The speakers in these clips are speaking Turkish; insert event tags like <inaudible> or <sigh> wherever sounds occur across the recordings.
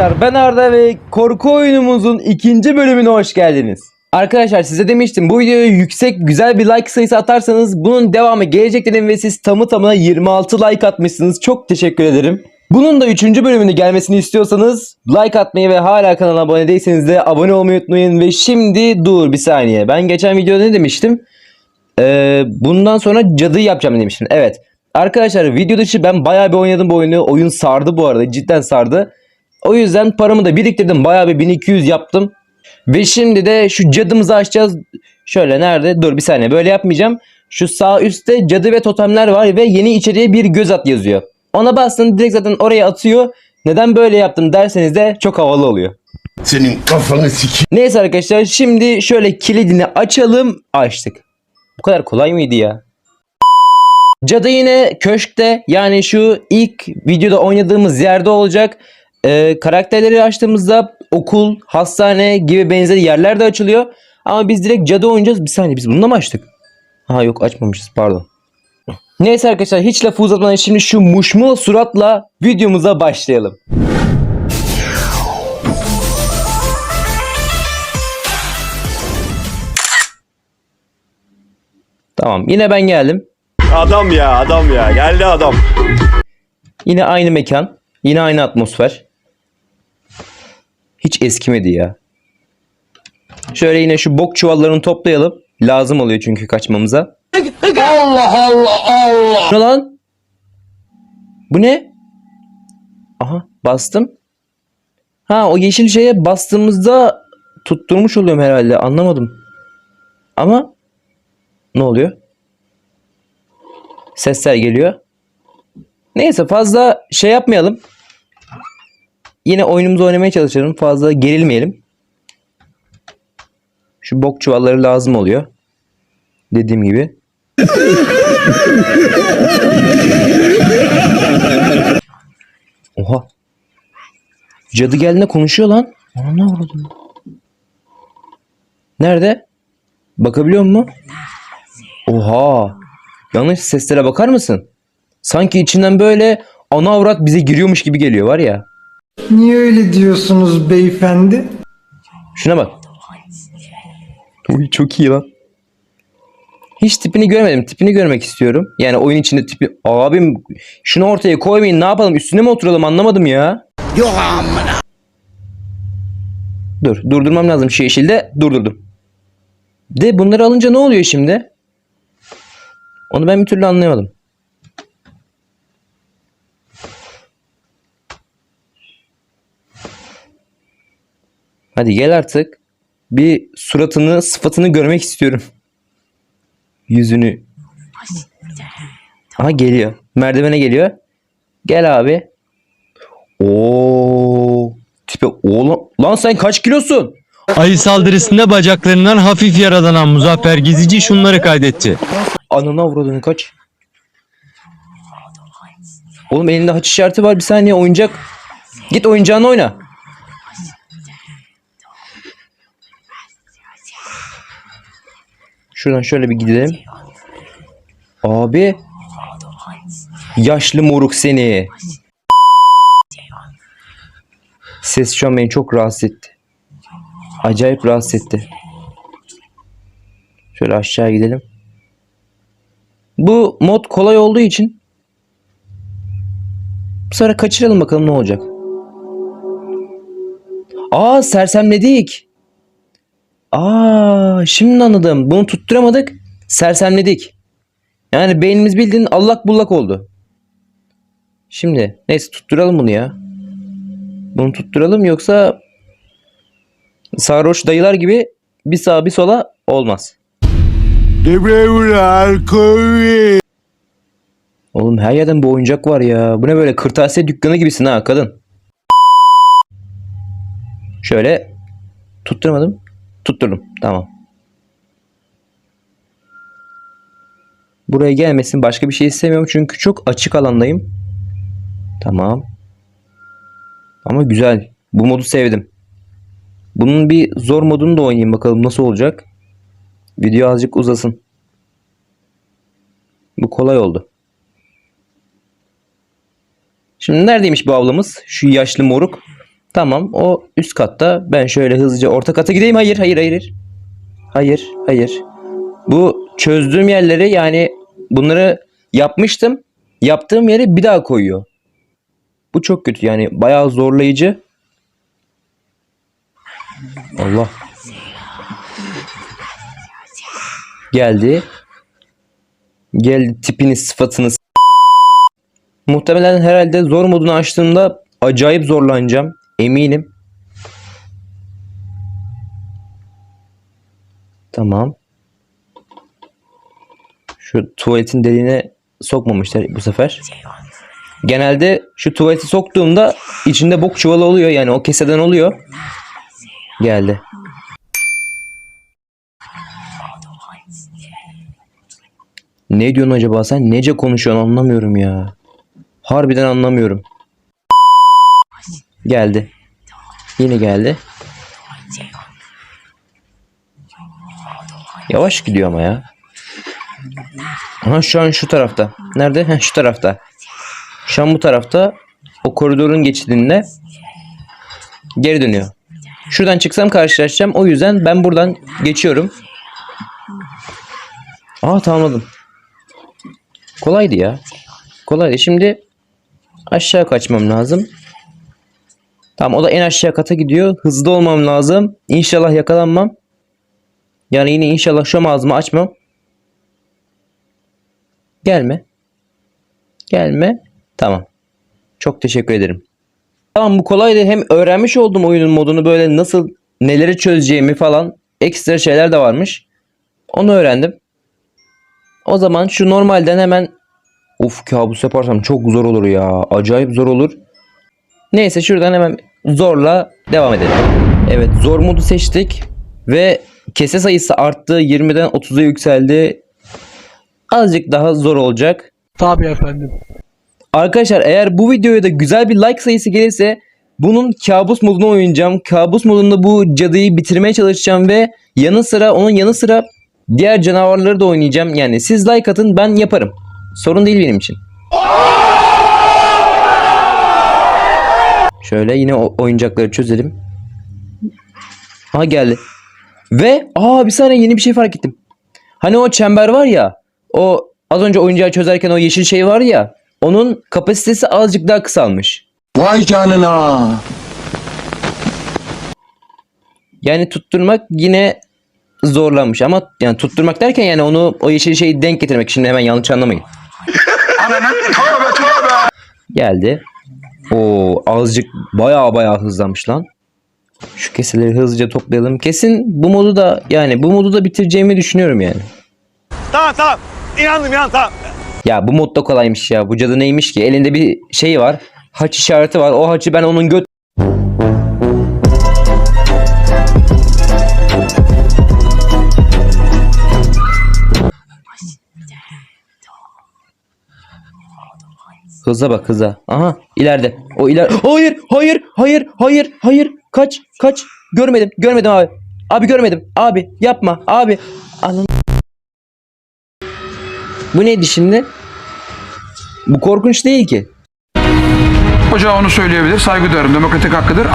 arkadaşlar ben Arda ve korku oyunumuzun ikinci bölümüne hoş geldiniz. Arkadaşlar size demiştim bu videoya yüksek güzel bir like sayısı atarsanız bunun devamı gelecek dedim ve siz tamı tamına 26 like atmışsınız. Çok teşekkür ederim. Bunun da 3. bölümünü gelmesini istiyorsanız like atmayı ve hala kanala abone değilseniz de abone olmayı unutmayın. Ve şimdi dur bir saniye ben geçen videoda ne demiştim? Ee, bundan sonra cadı yapacağım demiştim. Evet. Arkadaşlar video dışı ben bayağı bir oynadım bu oyunu. Oyun sardı bu arada. Cidden sardı. O yüzden paramı da biriktirdim. Bayağı bir 1200 yaptım. Ve şimdi de şu cadımızı açacağız. Şöyle nerede? Dur bir saniye. Böyle yapmayacağım. Şu sağ üstte cadı ve totemler var ve yeni içeriye bir göz at yazıyor. Ona bastın direkt zaten oraya atıyor. Neden böyle yaptım derseniz de çok havalı oluyor. Senin kafanı siki. Neyse arkadaşlar şimdi şöyle kilidini açalım. Açtık. Bu kadar kolay mıydı ya? Cadı yine köşkte yani şu ilk videoda oynadığımız yerde olacak. Ee, karakterleri açtığımızda okul, hastane gibi benzeri yerler de açılıyor. Ama biz direkt cadı oynayacağız. Bir saniye biz bunu da mı açtık? Ha yok açmamışız pardon. Neyse arkadaşlar hiç lafı uzatmadan şimdi şu muşmul suratla videomuza başlayalım. Tamam yine ben geldim. Adam ya adam ya geldi adam. Yine aynı mekan. Yine aynı atmosfer. Hiç eskimedi ya. Şöyle yine şu bok çuvallarını toplayalım. Lazım oluyor çünkü kaçmamıza. Allah Allah Allah. Ne lan? Bu ne? Aha bastım. Ha o yeşil şeye bastığımızda tutturmuş oluyorum herhalde. Anlamadım. Ama ne oluyor? Sesler geliyor. Neyse fazla şey yapmayalım. Yine oyunumuzu oynamaya çalışalım. Fazla gerilmeyelim. Şu bok çuvalları lazım oluyor. Dediğim gibi. Oha. Cadı geldiğinde konuşuyor lan. Ona ne oldu? Nerede? Bakabiliyor mu? Oha. Yanlış seslere bakar mısın? Sanki içinden böyle ana avrat bize giriyormuş gibi geliyor var ya. Niye öyle diyorsunuz beyefendi? Şuna bak. Uy çok iyi lan. Hiç tipini görmedim. Tipini görmek istiyorum. Yani oyun içinde tipi... Abim şunu ortaya koymayın ne yapalım üstüne mi oturalım anlamadım ya. Yok Dur durdurmam lazım şu yeşilde. Durdurdum. De bunları alınca ne oluyor şimdi? Onu ben bir türlü anlayamadım. Hadi gel artık. Bir suratını, sıfatını görmek istiyorum. Yüzünü. Aha geliyor. Merdivene geliyor. Gel abi. Oo. Tipe oğlum. Lan sen kaç kilosun? Ayı saldırısında bacaklarından hafif yaralanan Muzaffer Gezici şunları kaydetti. Ananı avradını kaç. Oğlum elinde haç işareti var bir saniye oyuncak. Git oyuncağını oyna. Şuradan şöyle bir gidelim. Abi. Yaşlı moruk seni. Ses şu an beni çok rahatsız etti. Acayip rahatsız etti. Şöyle aşağı gidelim. Bu mod kolay olduğu için bu sefer kaçıralım bakalım ne olacak. Aa sersemledik. Aa şimdi anladım. Bunu tutturamadık. Sersemledik. Yani beynimiz bildiğin allak bullak oldu. Şimdi neyse tutturalım bunu ya. Bunu tutturalım yoksa sarhoş dayılar gibi bir sağa bir sola olmaz. Oğlum her yerden bir oyuncak var ya. Bu ne böyle kırtasiye dükkanı gibisin ha kadın. Şöyle tutturamadım. Tutturdum. Tamam. Buraya gelmesin. Başka bir şey istemiyorum çünkü çok açık alandayım. Tamam. Ama güzel. Bu modu sevdim. Bunun bir zor modunu da oynayayım bakalım nasıl olacak. Video azıcık uzasın. Bu kolay oldu. Şimdi neredeymiş bu ablamız? Şu yaşlı moruk. Tamam o üst katta. Ben şöyle hızlıca orta kata gideyim. Hayır hayır hayır. Hayır hayır. Bu çözdüğüm yerleri yani bunları yapmıştım. Yaptığım yere bir daha koyuyor. Bu çok kötü yani bayağı zorlayıcı. Allah. Geldi. Geldi tipini sıfatını Muhtemelen herhalde zor modunu açtığımda acayip zorlanacağım. Eminim. Tamam. Şu tuvaletin deliğine sokmamışlar bu sefer. Genelde şu tuvaleti soktuğumda içinde bok çuvalı oluyor yani o keseden oluyor. Geldi. Ne diyorsun acaba sen? Nece konuşuyorsun anlamıyorum ya. Harbiden anlamıyorum. Geldi. Yine geldi. Yavaş gidiyor ama ya. Aha şu an şu tarafta. Nerede? Heh, şu tarafta. Şu an bu tarafta. O koridorun geçidinde. Geri dönüyor. Şuradan çıksam karşılaşacağım. O yüzden ben buradan geçiyorum. Aa tamamladım. Kolaydı ya. Kolaydı. Şimdi aşağı kaçmam lazım. Tamam o da en aşağı kata gidiyor. Hızlı olmam lazım. İnşallah yakalanmam. Yani yine inşallah şu ağzımı açmam. Gelme. Gelme. Tamam. Çok teşekkür ederim. Tamam bu kolaydı. Hem öğrenmiş oldum oyunun modunu böyle nasıl neleri çözeceğimi falan. Ekstra şeyler de varmış. Onu öğrendim. O zaman şu normalden hemen Uf kabus yaparsam çok zor olur ya. Acayip zor olur. Neyse şuradan hemen zorla devam edelim. Evet zor modu seçtik. Ve kese sayısı arttı. 20'den 30'a yükseldi. Azıcık daha zor olacak. Tabii efendim. Arkadaşlar eğer bu videoya da güzel bir like sayısı gelirse bunun kabus modunu oynayacağım. Kabus modunda bu cadıyı bitirmeye çalışacağım ve yanı sıra onun yanı sıra diğer canavarları da oynayacağım. Yani siz like atın ben yaparım. Sorun değil benim için. Şöyle yine oyuncakları çözelim. Ha geldi. Ve aa bir saniye yeni bir şey fark ettim. Hani o çember var ya o az önce oyuncağı çözerken o yeşil şey var ya onun kapasitesi azıcık daha kısalmış. Vay canına. Yani tutturmak yine zorlanmış ama yani tutturmak derken yani onu o yeşil şeyi denk getirmek şimdi hemen yanlış anlamayın. <laughs> Geldi. O azıcık baya baya hızlanmış lan. Şu keseleri hızlıca toplayalım. Kesin bu modu da yani bu modu da bitireceğimi düşünüyorum yani. Tamam tamam. İnandım inandım tamam. Ya bu mod da kolaymış ya. Bu cadı neymiş ki? Elinde bir şey var. Haç işareti var. O haçı ben onun göt Hıza bak hıza. Aha ileride. O iler. Hayır, hayır, hayır, hayır, hayır. Kaç, kaç. Görmedim, görmedim abi. Abi görmedim. Abi yapma. Abi. Anın. Bu neydi şimdi? Bu korkunç değil ki. Hoca onu söyleyebilir. Saygı duyarım. Demokratik hakkıdır.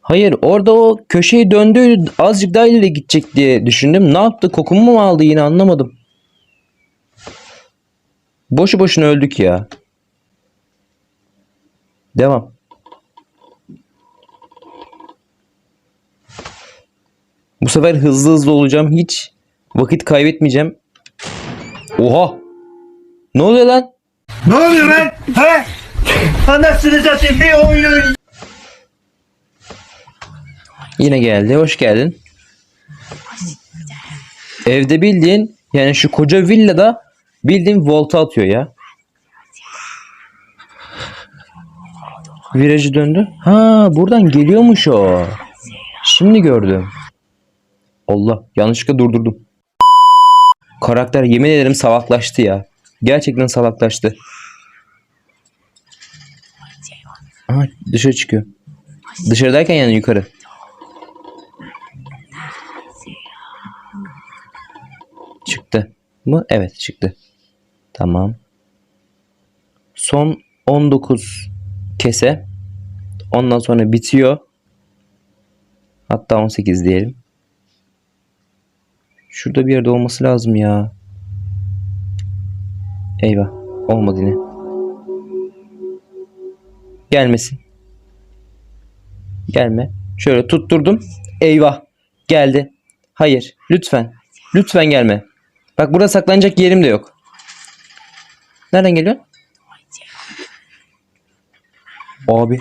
Hayır orada o köşeyi döndü azıcık daha ileri gidecek diye düşündüm. Ne yaptı? Kokumu mu aldı yine anlamadım. Boşu boşuna öldük ya. Devam. Bu sefer hızlı hızlı olacağım. Hiç vakit kaybetmeyeceğim. Oha! Ne oluyor lan? Ne oluyor lan? He? Anasını satayım bir oyun. Yine geldi. Hoş geldin. Evde bildiğin yani şu koca villada bildiğin volta atıyor ya. Virajı döndü. Ha buradan geliyormuş o. Şimdi gördüm. Allah yanlışlıkla durdurdum. Karakter yemin ederim salaklaştı ya. Gerçekten salaklaştı. Aha dışarı çıkıyor. Dışarı derken yani yukarı. Çıktı mı? Evet çıktı. Tamam. Son 19 kese. Ondan sonra bitiyor. Hatta 18 diyelim. Şurada bir yerde olması lazım ya. Eyvah. Olmadı yine. Gelmesin. Gelme. Şöyle tutturdum. Eyvah. Geldi. Hayır. Lütfen. Lütfen gelme. Bak burada saklanacak yerim de yok. Nereden geliyor? Abi.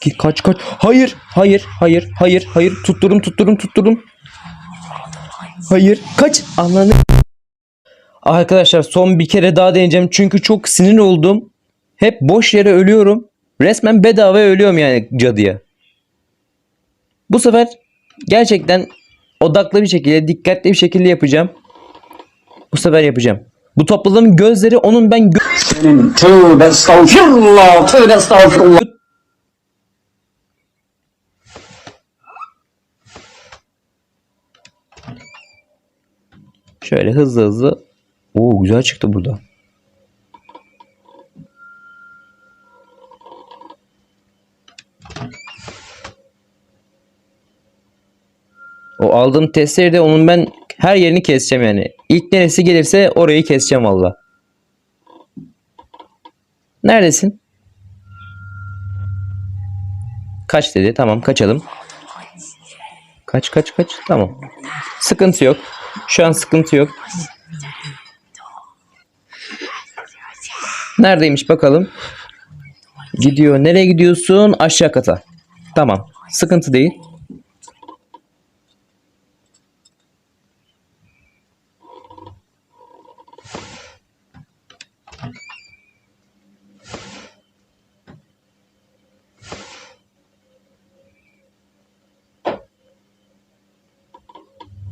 Git kaç kaç. Hayır. Hayır. Hayır. Hayır. Hayır. Tutturdum tutturdum tutturdum. Hayır. Kaç. Ananı. Arkadaşlar son bir kere daha deneyeceğim. Çünkü çok sinir oldum. Hep boş yere ölüyorum. Resmen bedava ölüyorum yani cadıya. Bu sefer gerçekten odaklı bir şekilde, dikkatli bir şekilde yapacağım. Bu sefer yapacağım. Bu topladığım gözleri onun ben gö- Tövbe estağfirullah. Tövbe estağfirullah. Şöyle hızlı hızlı. Oo güzel çıktı burada. O aldığım testleri de onun ben her yerini keseceğim yani. İlk neresi gelirse orayı keseceğim valla. Neredesin? Kaç dedi. Tamam kaçalım. Kaç kaç kaç. Tamam. Sıkıntı yok. Şu an sıkıntı yok. Neredeymiş bakalım. Gidiyor. Nereye gidiyorsun? Aşağı kata. Tamam. Sıkıntı değil.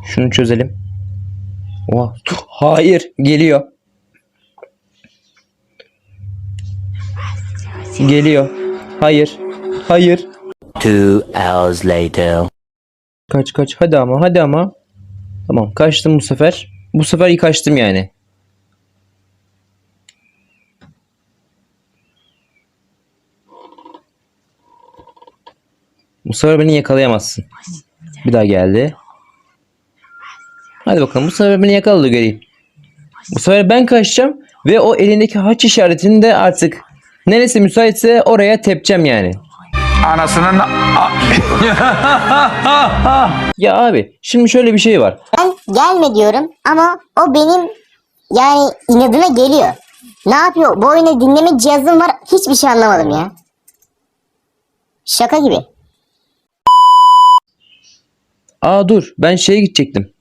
Şunu çözelim. Oha. Hayır. Geliyor. Geliyor. Hayır. Hayır. Two hours later. Kaç kaç. Hadi ama. Hadi ama. Tamam. Kaçtım bu sefer. Bu sefer iyi kaçtım yani. Bu sefer beni yakalayamazsın. Bir daha geldi. Hadi bakalım bu sefer beni yakaladı göreyim. Bu sefer ben kaçacağım ve o elindeki haç işaretini de artık neresi müsaitse oraya tepeceğim yani. Anasının <laughs> Ya abi şimdi şöyle bir şey var. Ben gelme diyorum ama o benim yani inadına geliyor. Ne yapıyor? Bu oyuna dinleme cihazım var. Hiçbir şey anlamadım ya. Şaka gibi. Aa dur ben şeye gidecektim.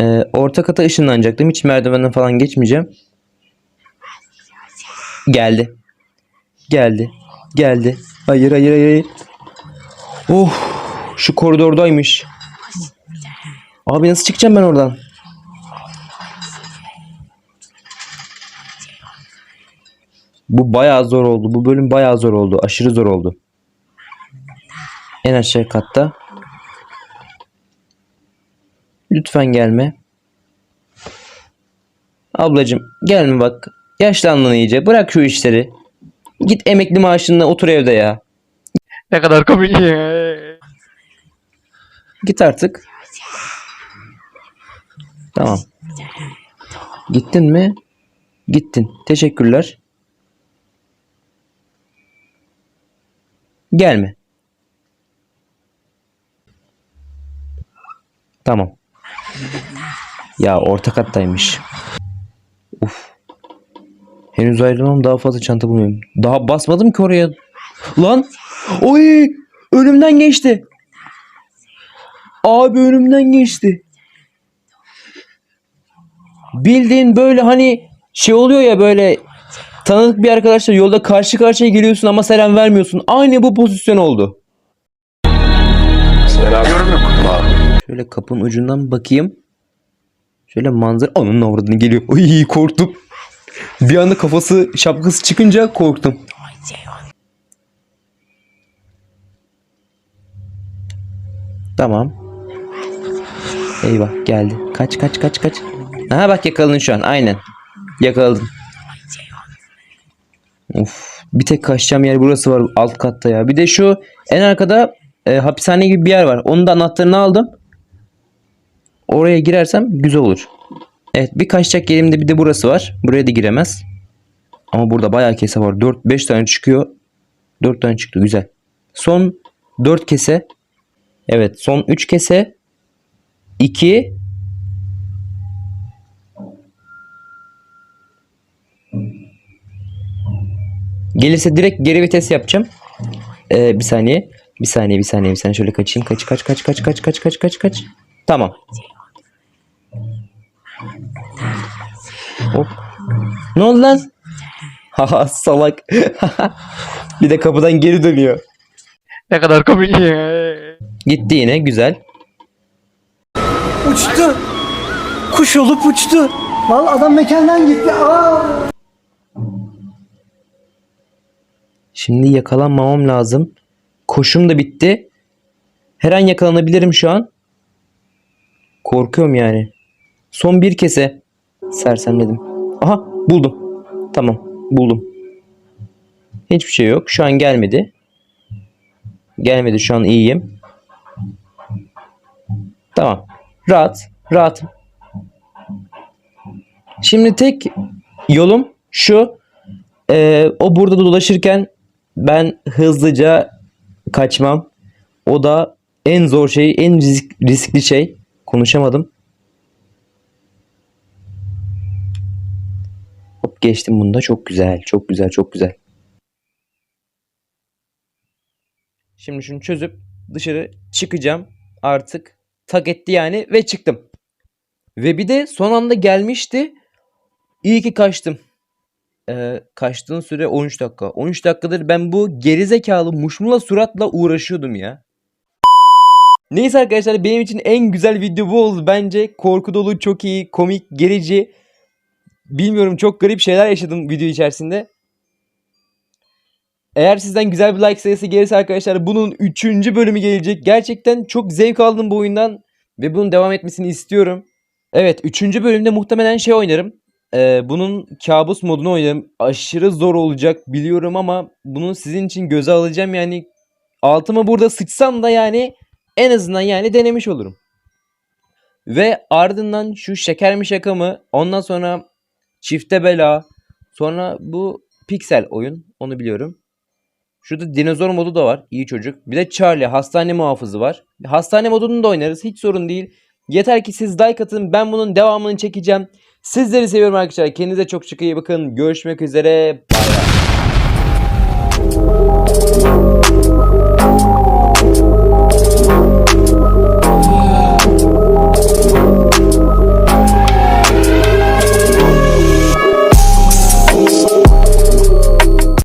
Ee, orta kata ışınlanacaktım. Hiç merdivenden falan geçmeyeceğim. Geldi. Geldi. Geldi. Hayır hayır hayır. hayır. Oh şu koridordaymış. Abi nasıl çıkacağım ben oradan? Bu bayağı zor oldu. Bu bölüm bayağı zor oldu. Aşırı zor oldu. En aşağı katta. Lütfen gelme. Ablacım gelme bak. Yaşlandın iyice. Bırak şu işleri. Git emekli maaşınla otur evde ya. Ne kadar komik Git artık. Tamam. Gittin mi? Gittin. Teşekkürler. Gelme. Tamam. Ya orta kattaymış. Uf. Henüz ayrılmam daha fazla çanta bulmuyorum. Daha basmadım ki oraya. Lan. Oy. Önümden geçti. Abi önümden geçti. Bildiğin böyle hani şey oluyor ya böyle tanıdık bir arkadaşla yolda karşı karşıya geliyorsun ama selam vermiyorsun. Aynı bu pozisyon oldu. Şöyle kapının ucundan bakayım. Şöyle manzara onun avradını geliyor. <laughs> Oy korktum. Bir anda kafası şapkası çıkınca korktum. Tamam. Eyvah geldi. Kaç kaç kaç kaç. Aha bak yakaladın şu an aynen. Yakaladın. Uf Bir tek kaçacağım yer burası var alt katta ya. Bir de şu en arkada e, hapishane gibi bir yer var. Onun da anahtarını aldım. Oraya girersem güzel olur. Evet bir kaçacak yerimde bir de burası var. Buraya da giremez. Ama burada bayağı kese var. 4-5 tane çıkıyor. 4 tane çıktı güzel. Son 4 kese. Evet son 3 kese. 2 Gelirse direkt geri vites yapacağım. Ee, bir saniye. Bir saniye, bir saniye, bir saniye. Şöyle kaçayım. Kaç, kaç, kaç, kaç, kaç, kaç, kaç, kaç, kaç. Tamam. Ne oldu lan? Haha salak. <laughs> bir de kapıdan geri dönüyor. Ne kadar komik Gitti yine güzel. Uçtu. Kuş olup uçtu. Vallahi adam mekandan gitti. Aa! Şimdi yakalanmamam lazım. Koşum da bitti. Her an yakalanabilirim şu an. Korkuyorum yani. Son bir kese. Sersemledim. Aha buldum. Tamam buldum. Hiçbir şey yok. Şu an gelmedi. Gelmedi şu an iyiyim. Tamam. Rahat. Rahat. Şimdi tek yolum şu. Ee, o burada dolaşırken ben hızlıca kaçmam. O da en zor şey, en risk- riskli şey. Konuşamadım. Geçtim bunda. Çok güzel, çok güzel, çok güzel. Şimdi şunu çözüp dışarı çıkacağım. Artık tak etti yani ve çıktım. Ve bir de son anda gelmişti. İyi ki kaçtım. Ee, kaçtığın süre 13 dakika. 13 dakikadır ben bu gerizekalı muşmula suratla uğraşıyordum ya. Neyse arkadaşlar benim için en güzel video bu oldu bence. Korku dolu, çok iyi, komik, gerici. Bilmiyorum çok garip şeyler yaşadım video içerisinde. Eğer sizden güzel bir like sayısı gelirse arkadaşlar bunun 3. bölümü gelecek. Gerçekten çok zevk aldım bu oyundan ve bunun devam etmesini istiyorum. Evet 3. bölümde muhtemelen şey oynarım. Ee, bunun kabus modunu oynarım. Aşırı zor olacak biliyorum ama bunu sizin için göze alacağım yani. Altıma burada sıçsam da yani en azından yani denemiş olurum. Ve ardından şu şeker mi şaka mı ondan sonra çifte bela sonra bu piksel oyun onu biliyorum. Şurada dinozor modu da var. iyi çocuk. Bir de Charlie hastane muhafızı var. Hastane modunu da oynarız. Hiç sorun değil. Yeter ki siz like atın. Ben bunun devamını çekeceğim. Sizleri seviyorum arkadaşlar. Kendinize çok çok iyi bakın. Görüşmek üzere. Bay bay.